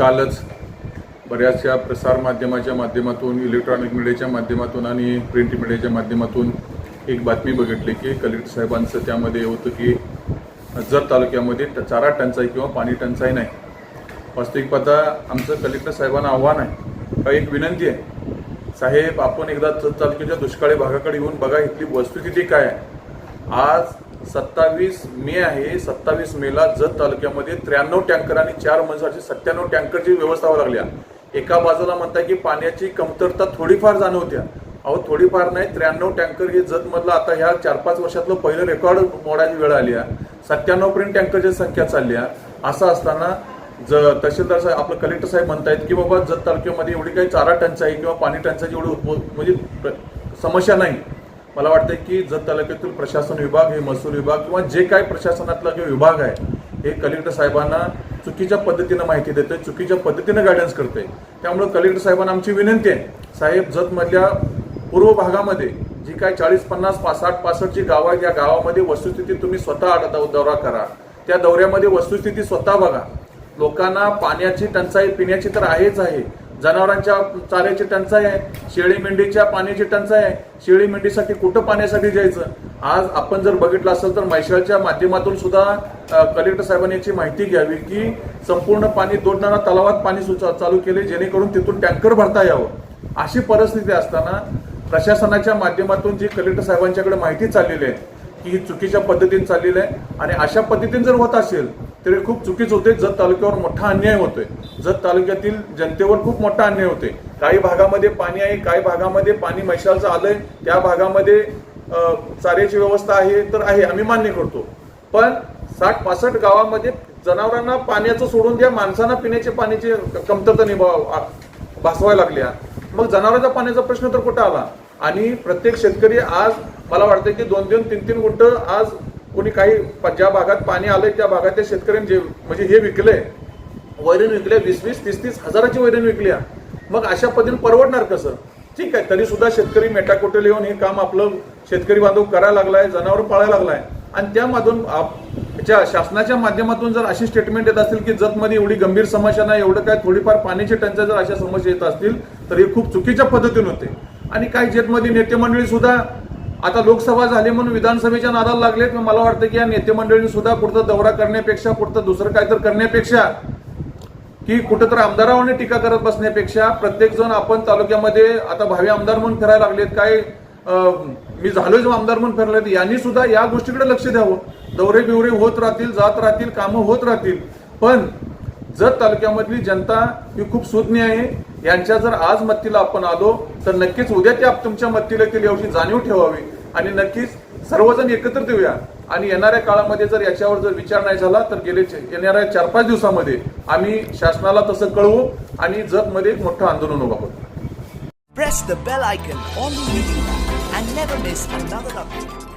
कालच बऱ्याचशा प्रसारमाध्यमाच्या माध्यमातून इलेक्ट्रॉनिक मीडियाच्या माध्यमातून आणि प्रिंट मीडियाच्या माध्यमातून एक बातमी बघितली की कलेक्टर साहेबांचं त्यामध्ये होतं की जत तालुक्यामध्ये ट- चारा टंचाई किंवा पाणी टंचाई नाही. वास्तविक पाहता आमचं कलेक्टर साहेबांना आव्हान आहे. का एक विनंती आहे साहेब आपण एकदा जत तालुक्याच्या दुष्काळी भागाकडे येऊन बघा इथली वस्तुस्थिती काय आहे. आज सत्तावीस मे आहे. सत्तावीस मेला जत तालुक्यामध्ये त्र्याण्णव टँकर आणि चार माणसाची सत्त्याण्णव टँकरची व्यवस्था लागल्या. एका बाजूला म्हणताय की पाण्याची कमतरता थोडीफार जाणवत्या. अहो थोडीफार नाही त्र्याण्णव टँकर हे जतमधलं आता ह्या चार पाच वर्षातलं पहिलं रेकॉर्ड मोडायची वेळ आली आहे. सत्त्याण्णव पर्यंत टँकरची संख्या चालली आहे. असं असताना ज तहसीलदार साहेब आपलं कलेक्टर साहेब म्हणतायत की बाबा जत तालुक्यामध्ये एवढी काही चारा टंचाई किंवा पाणी टंचाई एवढी म्हणजे प्र- समस्या नाही. मला वाटतं की जत तालुक्यातील प्रशासन विभाग हे महसूल विभाग किंवा जे काही प्रशासनातला जो विभाग आहे हे कलेक्टर साहेबांना चुकीच्या पद्धतीनं माहिती देते चुकीच्या पद्धतीनं गायडन्स करते त्यामुळे कलेक्टर साहेबांना आमची विनंती आहे साहेब जतमधल्या पूर्व भागामध्ये जी काय चाळीस पन्नास पासष्ट पासष्ट जी गावं आहेत या गावामध्ये वस्तुस्थिती तुम्ही स्वतः आड- दौ- दौरा करा. त्या दौऱ्यामध्ये वस्तुस्थिती स्वतः बघा. लोकांना पाण्याची टंचाई पिण्याची तर आहेच आहे. जनावरांच्या चाऱ्याची टंचाई आहे शेळी मेंढीच्या पाण्याची टंचाई आहे शेळी मेंढीसाठी कुठं पाण्यासाठी जायचं? आज आपण जर बघितलं असेल तर म्हैशाळच्या माध्यमातून सुद्धा कलेक्टर साहेबांनी याची माहिती घ्यावी की संपूर्ण पाणी दोडणारा तलावात पाणी सुचा- चालू केले जेणेकरून तिथून टँकर भरता यावं. अशी परिस्थिती असताना प्रशासनाच्या माध्यमातून जी कलेक्टर साहेबांच्याकडे माहिती चाललेली आहे की ही चुकीच्या पद्धतीने चाललेली आहे आणि अशा पद्धतीने जर होत असेल तरी खूप चुकीच होते. जत तालुक्यावर मोठा अन्याय होतोय. जत तालुक्यातील जनतेवर खूप मोठा अन्याय होतोय काही भागामध्ये पाणी आहे काही भागामध्ये पाणी मैशालचं आलंय. त्या भागामध्ये चाऱ्याची व्यवस्था आहे तर आहे. आम्ही मान्य करतो. पण साठ पासष्ट गावामध्ये जनावरांना पाण्याचं सोडून द्या माणसांना पिण्याच्या पाण्याची कमतरता निभाव भासवायला लागल्या. मग जनावरांच्या पाण्याचा प्रश्न तर कुठं आला? आणि प्रत्येक शेतकरी आज मला वाटतं की दोन दोन तीन तीन गुंट आज कोणी काही प- ज्या भागात पाणी आलंय त्या भागातल्या शेतकऱ्यांनी जे म्हणजे हे विकलंय वैरण विकल्या वीस वीस तीस तीस हजाराची वैरण विकल्या मग अशा पद्धतीने परवडणार कसं? ठीक आहे तरी सुद्धा शेतकरी मेटाकोटेल येऊन हे काम आपलं शेतकरी बांधव करायला लागलाय जनावर पाळायला लागलाय. आणि त्यामधून आप- शासनाच्या माध्यमातून जर अशी स्टेटमेंट येत असतील की जतमध्ये एवढी गंभीर समस्या नाही एवढं काय थोडीफार पाण्याची टंचाई जर अशा समस्या येत असतील तर हे खूप चुकीच्या पद्धतीने होते. आणि काही जतमध्ये नेते मंडळी सुद्धा आता लोकसभा झाली म्हणून विधानसभेच्या नादाला लागलेत. मग मला वाटतं की या नेते मंडळींनी सुद्धा पुढचा दौरा करण्यापेक्षा पुढचं दुसरं काय तर करण्यापेक्षा की कुठं तर आमदारावर टीका करत बसण्यापेक्षा प्रत्येक जण आपण तालुक्यामध्ये आता भावी आमदार म्हणून फिरायला लागलेत. काय मी झालोय आमदार म्हणून फिरले यांनी सुद्धा या गोष्टीकडे लक्ष द्यावं. दौरे बिवरे होत राहतील जात राहतील कामं होत राहतील. पण जत तालुक्यामधली जनता ही खूप सुज्ञ आहे यांच्या जर आज मत्तीला आपण आलो तर नक्कीच उद्या ते तुमच्या मत्तीला येतील याविषयी जाणीव ठेवावी. आणि नक्कीच सर्वजण एकत्रित येऊया आणि येणाऱ्या काळामध्ये जर याच्यावर जर विचार नाही झाला तर गेले येणाऱ्या चार पाच दिवसामध्ये आम्ही शासनाला तसं कळवू आणि जतमध्ये एक मोठं आंदोलन उभा करू. Press the bell icon on the YouTube and never miss another update.